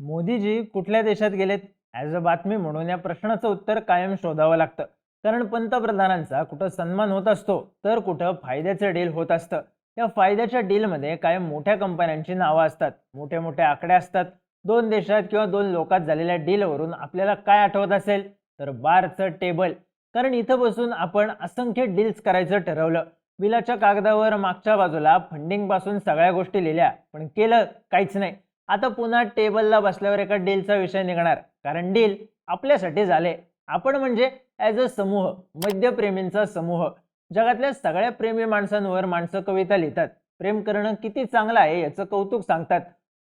मोदीजी कुठल्या देशात गेलेत ॲज अ बातमी म्हणून या प्रश्नाचं उत्तर कायम शोधावं लागतं. कारण पंतप्रधानांचा कुठं सन्मान होत असतो तर कुठं फायद्याचं डील होत असतं. या फायद्याच्या डीलमध्ये कायम मोठ्या कंपन्यांची नावं असतात मोठे मोठे आकडे असतात. दोन देशात किंवा दोन लोकात झालेल्या डीलवरून आपल्याला काय आठवत असेल? तर बारचं टेबल कारण इथं बसून आपण असंख्य डील्स करायचं ठरवलं. बिलाच्या कागदावर मागच्या बाजूला फंडिंगपासून सगळ्या गोष्टी लिहिल्या पण केलं काहीच नाही. आता पुन्हा टेबलला बसल्यावर एका डीलचा विषय निघणार. कारण डील आपल्यासाठी झाले. आपण म्हणजे ॲज अ समूह मद्यप्रेमींचा समूह. जगातल्या सगळ्या प्रेमी माणसांवर माणसं कविता लिहितात. प्रेम करणं किती चांगलं आहे याचं कौतुक सांगतात.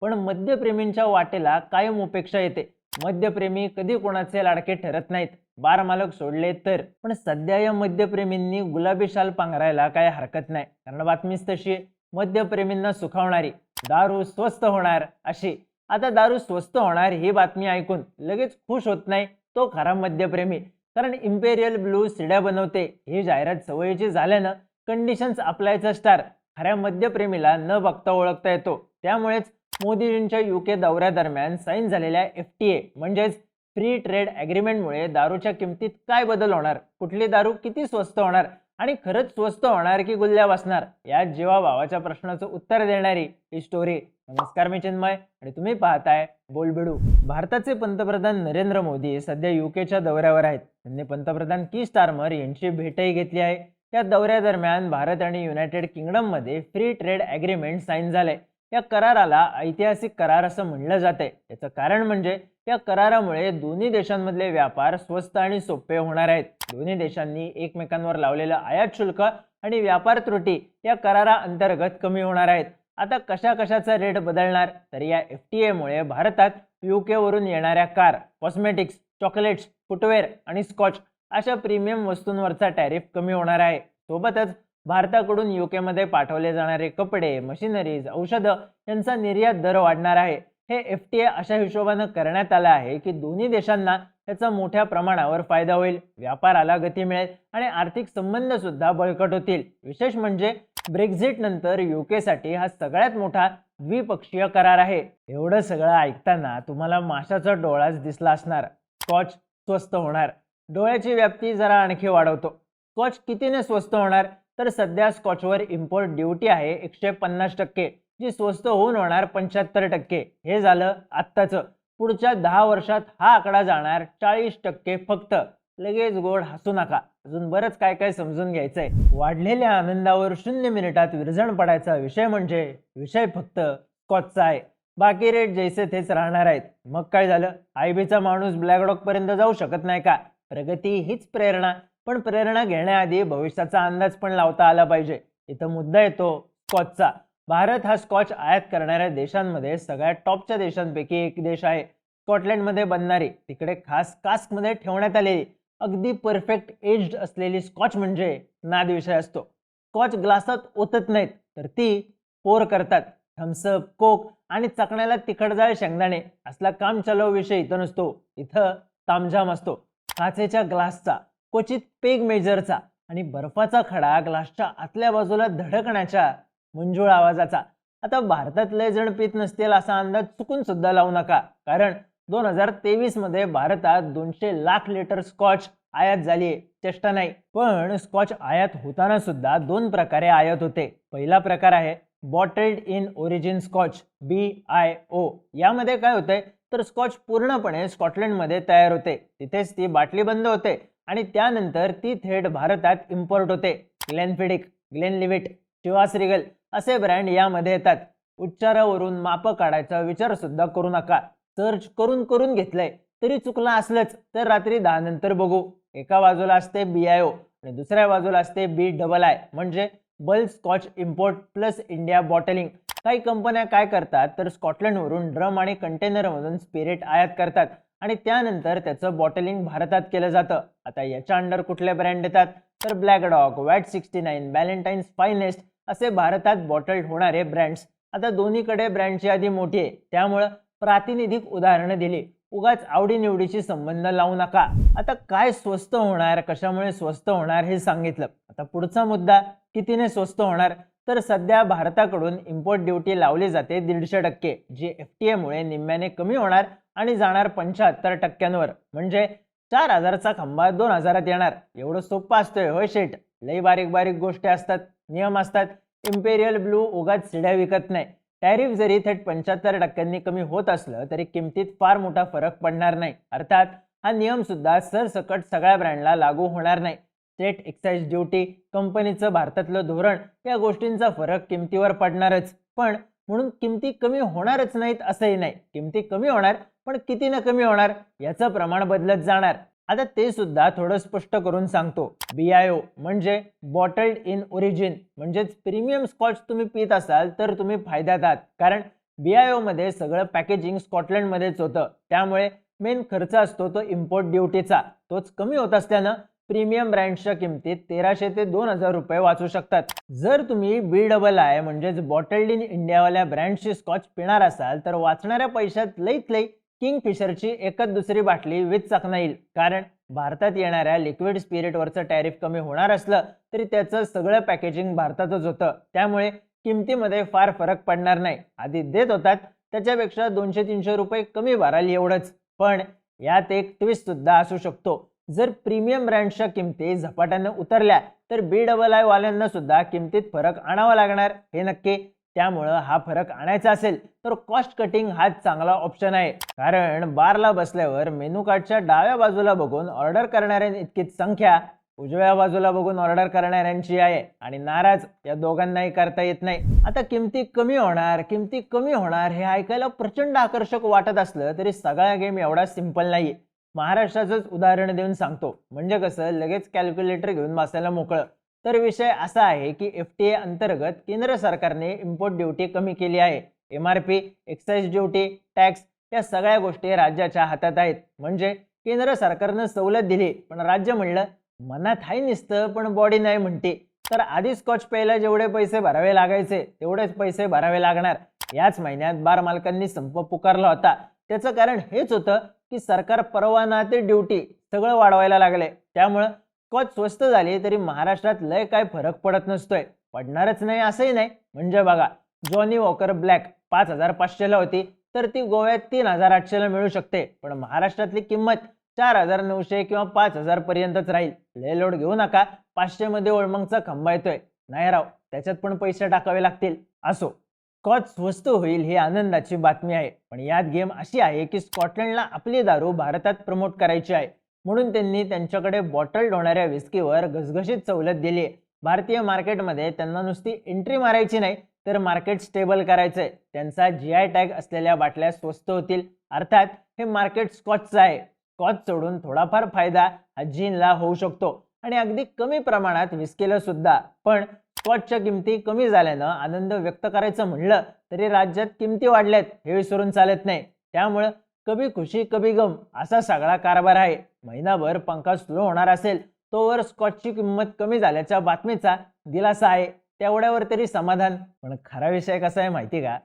पण मद्यप्रेमींच्या वाटेला कायम उपेक्षा येते. मद्यप्रेमी कधी कोणाचे लाडके ठरत नाहीत. बार मालक सोडले तर. पण सध्या या मद्यप्रेमींनी गुलाबी शाल पांघरायला काय हरकत नाही. कारण बातमीच तशी आहे. मद्यप्रेमींना सुखावणारी दारू स्वस्त होणार अशी. आता दारू स्वस्त होणार ही बातमी ऐकून लगेच खुश होत नाही तो खरा मद्यप्रेमी. कारण इम्पेरियल ब्लू सिड्या बनवते ही जाहिरात सवयीची झाल्यानं कंडिशन्स अप्लायचा स्टार खऱ्या मद्यप्रेमीला न बघता ओळखता येतो. त्यामुळेच मोदीजींच्या युके दौऱ्यादरम्यान साईन झालेल्या एफ टी ए म्हणजेच फ्री ट्रेड ॲग्रीमेंटमुळे दारूच्या किमतीत काय बदल होणार? कुठली दारू किती स्वस्त होणार? आणि खरंच स्वस्त होणार की गुल्ल्या बसणार? या जीवाभावाच्या प्रश्नाचं उत्तर देणारी ही स्टोरी नमस्कार मी चिन्मय आणि तुम्ही पाहताय बोलबिडू. भारताचे पंतप्रधान नरेंद्र मोदी सध्या युकेच्या दौऱ्यावर आहेत. त्यांनी पंतप्रधान की स्टारमर यांची भेटही घेतली आहे. या दौऱ्यादरम्यान भारत आणि युनायटेड किंगडममध्ये फ्री ट्रेड ॲग्रीमेंट साईन झाले. या कराराला ऐतिहासिक करार असं म्हणलं जाते याचं कारण म्हणजे या करारामुळे दोन्ही देशांमधले व्यापार स्वस्त आणि सोपे होणार आहेत. दोन्ही देशांनी एकमेकांवर लावलेलं आयात शुल्क आणि व्यापार त्रुटी या करारा अंतर्गत कमी होणार आहेत. आता कशा कशाचा रेट बदलणार? तर या एफ टी एमुळे भारतात युकेवरून येणाऱ्या कार कॉस्मेटिक्स चॉकलेट्स फुटवेअर आणि स्कॉच अशा प्रीमियम वस्तूंवरचा टॅरिफ कमी होणार आहे. सोबतच भारताकडून युकेमध्ये पाठवले जाणारे कपडे मशिनरीज औषधं यांचा निर्यात दर वाढणार आहे. हे एफ टी ए अशा हिशोबानं करण्यात आलं आहे की दोन्ही देशांना त्याचा मोठ्या प्रमाणावर फायदा होईल व्यापाराला गती मिळेल आणि आर्थिक संबंध सुद्धा बळकट होतील. विशेष म्हणजे ब्रेक्झिट नंतर युकेसाठी हा सगळ्यात मोठा द्विपक्षीय करार आहे. एवढं सगळं ऐकताना तुम्हाला माशाचा डोळाच दिसला असणार. स्कॉच स्वस्त होणार. डोळ्याची व्याप्ती जरा आणखी वाढवतो. स्कॉच कितीने स्वस्त होणार? तर सध्या स्कॉचवर इम्पोर्ट ड्युटी आहे एकशे पन्नास टक्के. जी स्वस्त होऊन होणार पंच्याहत्तर टक्के. हे झालं आत्ताचं. पुढच्या दहा वर्षात हा आकडा जाणार चाळीस टक्के फक्त. लगेच गोड हसू नका. अजून बरंच काय काय समजून घ्यायचंय. वाढलेल्या आनंदावर शून्य मिनिटात विरजण पडायचा विषय म्हणजे विषय फक्त स्कॉचचा आहे. बाकी रेट जैसे तेच राहणार आहेत. मग काय झालं? आयबीचा माणूस ब्लॅकडॉक पर्यंत जाऊ शकत नाही का? प्रगती हीच प्रेरणा. पण प्रेरणा घेण्याआधी भविष्याचा अंदाज पण लावता आला पाहिजे. इथं मुद्दा येतो स्कॉचचा भारत हा स्कॉच आयात करणाऱ्या देशांमध्ये सगळ्यात टॉपच्या देशांपैकी एक देश आहे. स्कॉटलंडमध्ये बनणारी तिकडे खास कास्कमध्ये ठेवण्यात आलेली अगदी परफेक्ट एज्ड असलेली स्कॉच म्हणजे नाद विषय असतो. स्कॉच ग्लासात ओतत नाहीत तर ती पोर करतात. थम्सअप कोक आणि चकण्याला तिखटजाळ शेंगदाणे असला काम चालव विषय इथं नसतो. इथं तामझाम असतो. काचेच्या ग्लासचा क्वचित पेग मेजरचा आणि बर्फाचा खडा ग्लासच्या आतल्या बाजूला धडकण्याच्या मंजूळ आवाजाचा. आता भारतात लय जण पित नसतील असा अंदाज चुकून सुद्धा लावू नका. कारण दोन हजार तेवीसमध्ये भारतात दोनशे लाख लिटर स्कॉच आयात झाली. आहे चेष्टा नाही. पण स्कॉच आयात होताना सुद्धा दोन प्रकारे आयात होते. पहिला प्रकार आहे bottled in origin scotch B I O. यामध्ये काय होतंय? तर स्कॉच पूर्णपणे स्कॉटलंडमध्ये तयार होते. तिथेच ती बाटली बंद होते आणि त्यानंतर ती थेट भारतात इम्पोर्ट होते. ग्लेनफिडिक ग्लेनलिव्हिट शिवास रिगल असे ब्रँड यामध्ये येतात. उच्चारावरून माप काढायचा विचार सुद्धा करू नका. सर्च करून करून घेतलंय तरी चुकलं असलंच तर रात्री दहा नंतर बघू. एका बाजूला असते बी आय ओ आणि दुसऱ्या बाजूला असते बी डबल आय म्हणजे bulk scotch import plus India bottling. काही कंपन्या काय करतात तर स्कॉटलंडवरून ड्रम आणि कंटेनरमधून स्पिरिट आयात करतात आणि त्यानंतर त्याचं बॉटलिंग भारतात केलं जातं. आता याच्या अंडर कुठले ब्रँड येतात? तर Black Dog Vat sixty nine Ballantine's finest असे भारतात बॉटल्ड होणारे ब्रँड्स आता दोन्हीकडे ब्रँडची यादी मोठी आहे. त्यामुळं प्रातिनिधिक उदाहरणं दिली. उगाच आवडीनिवडीशी संबंध लावू नका. आता काय स्वस्त होणार कशामुळे स्वस्त होणार हे सांगितलं. आता पुढचा मुद्दा कितीने स्वस्त होणार? तर सध्या भारताकडून इम्पोर्ट ड्युटी लावली जाते दीडशे टक्के जी एफ टी एमुळे निम्म्याने कमी होणार आणि जाणार पंच्याहत्तर टक्क्यांवर. म्हणजे चार हजारचा खंबा दोन हजारात येणार. एवढं सोपं असतंय होय शेट लई बारीक बारीक गोष्टी असतात. नियम असतात. इम्पेरियल ब्लू उगाच सिड्या विकत नाही. टॅरिफ जरी थेट पंच्याहत्तर टक्क्यांनी कमी होत असलं तरी किमतीत फार मोठा फरक पडणार नाही. अर्थात हा नियम सुद्धा सरसकट सगळ्या ब्रँडला लागू होणार नाही. स्टेट एक्साईज ड्युटी कंपनीचं भारतातलं धोरण या गोष्टींचा फरक किमतीवर पडणारच. पण म्हणून किमती कमी होणारच नाहीत असंही नाही. किमती कमी होणार पण किती ना कमी होणार याचं प्रमाण बदलत जाणार. आता ते सुद्धा थोडं स्पष्ट करून सांगतो. बीआयओ म्हणजे बॉटल्ड इन ओरिजिन म्हणजेच प्रीमियम स्कॉच तुम्ही पित असाल तर तुम्ही फायद्यात आहात. कारण बीआयओ मध्ये सगळं पॅकेजिंग स्कॉटलंडमध्येच होतं. त्यामुळे मेन खर्च असतो तो इम्पोर्ट ड्युटीचा तोच कमी होत असल्यानं प्रीमियम ब्रँड्सच्या किमतीत तेराशे ते दोन हजार रुपये वाचू शकतात. जर तुम्ही बी डबल आय म्हणजेच बॉटल्ड इन इंडियावाल्या ब्रँडची स्कॉच पिणार असाल तर वाचणाऱ्या पैशात लईत लई किंगफिशरची एकच दुसरी बाटली वीज चाकणा येईल कारण भारतात येणाऱ्या लिक्विड स्पिरिटवरचं टॅरिफ कमी होणार असलं तरी त्याचं सगळं पॅकेजिंग भारतातच होतं. त्यामुळे किमतीमध्ये फार फरक पडणार नाही. आधी देत होतात त्याच्यापेक्षा दोनशे तीनशे रुपये कमी भराल एवढंच. पण यात एक ट्विस्ट सुद्धा असू शकतो. जर प्रीमियम ब्रँडच्या किमती झपाट्यानं उतरल्या तर बी डबल आय वाल्यांना सुद्धा किमतीत फरक आणावा लागणार. हे नक्की त्यामुळं हा फरक आणायचा असेल तर कॉस्ट कटिंग हाच चांगला ऑप्शन आहे. कारण बारला बसल्यावर मेनू कार्डच्या डाव्या बाजूला बघून ऑर्डर करणाऱ्या इतकीच संख्या उजव्या बाजूला बघून ऑर्डर करणाऱ्यांची आहे आणि नाराज या दोघांनाही करता येत नाही. आता किमती कमी होणार किमती कमी होणार हे ऐकायला प्रचंड आकर्षक वाटत असलं तरी सगळा गेम एवढा सिंपल नाही महाराष्ट्राचंच उदाहरण देऊन सांगतो. म्हणजे कसं लगेच कॅल्क्युलेटर घेऊन बसायला मोकळं. तर विषय असा आहे की एफ टी ए अंतर्गत केंद्र सरकारने इम्पोर्ट ड्युटी कमी केली आहे. M R P excise duty tax या सगळ्या गोष्टी राज्याच्या हातात आहेत. म्हणजे केंद्र सरकारनं सवलत दिली पण राज्य म्हणलं मनात हाय नसतं पण बॉडी नाही म्हणते. तर आधी स्कॉच प्यायला जेवढे पैसे भरावे लागायचे तेवढेच पैसे भरावे लागणार. याच महिन्यात बार मालकांनी संप पुकारला होता. त्याचं कारण हेच होतं की सरकार परवाना ते ड्युटी सगळं वाढवायला लागले. त्यामुळं स्कॉच स्वस्त झाली तरी महाराष्ट्रात लय काय फरक पडत नसतोय. पडणारच नाही असंही नाही. म्हणजे बघा जॉनी वॉकर ब्लॅक पाच हजार पाचशेला होती तर ती गोव्यात तीन हजार आठशेला मिळू शकते. पण महाराष्ट्रातली किंमत चार हजार नऊशे किंवा पाच हजार पर्यंतच राहील. लय लोड घेऊ नका पाचशे मध्ये ओळमंगचा खंबा येतोय. नाही राव त्याच्यात पण पैसे टाकावे लागतील. असो स्कॉच स्वस्त होईल ही आनंदाची बातमी आहे. पण यात गेम अशी आहे की स्कॉटलंडला आपली दारू भारतात प्रमोट करायची आहे. म्हणून त्यांनी त्यांच्याकडे बॉटल होणाऱ्या विस्कीवर घसघशीत सवलत दिली आहे भारतीय मार्केटमध्ये त्यांना नुसती एंट्री मारायची नाही तर मार्केट स्टेबल करायचंय. त्यांचा जी आय टॅग असलेल्या बाटल्या स्वस्त होतील. अर्थात हे मार्केट स्कॉचचं आहे. स्कॉच सोडून थोडाफार फायदा हा जीनला होऊ शकतो. आणि अगदी कमी प्रमाणात विस्कीला सुद्धा. पण स्कॉचच्या किमती कमी झाल्यानं आनंद व्यक्त करायचं म्हणलं तरी राज्यात किमती वाढल्यात हे विसरून चालत नाही. त्यामुळं कभी खुशी कभी गम असा सगळा कारभार आहे. महिनाभर पंखा स्लो होणार असेल तोवर स्कॉचची किंमत कमी झाल्याच्या बातमीचा दिलासा आहे. तेवढ्यावर तरी समाधान. पण खरा विषय कसा आहे माहिती का?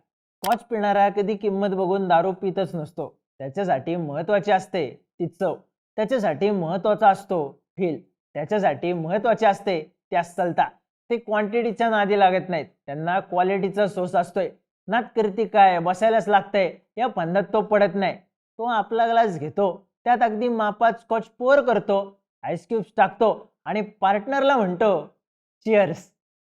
स्कॉच पिणारा कधी किंमत बघून दारू पितच नसतो. त्याच्यासाठी महत्वाची असते ती चव. त्याच्यासाठी महत्त्वाचा असतो फील त्याच्यासाठी महत्वाची असते त्या चलता ते क्वांटिटीच्या नादी लागत नाहीत. त्यांना क्वालिटीचा सोस असतोय. नात करती काय? बसायलाच लागतंय. या फंदात तो पडत नाही. तो आपला ग्लास घेतो. त्यात अगदी मापात स्कॉच पोअर करतो. आईस क्यूब्स टाकतो. आणि पार्टनरला म्हणतो चिअर्स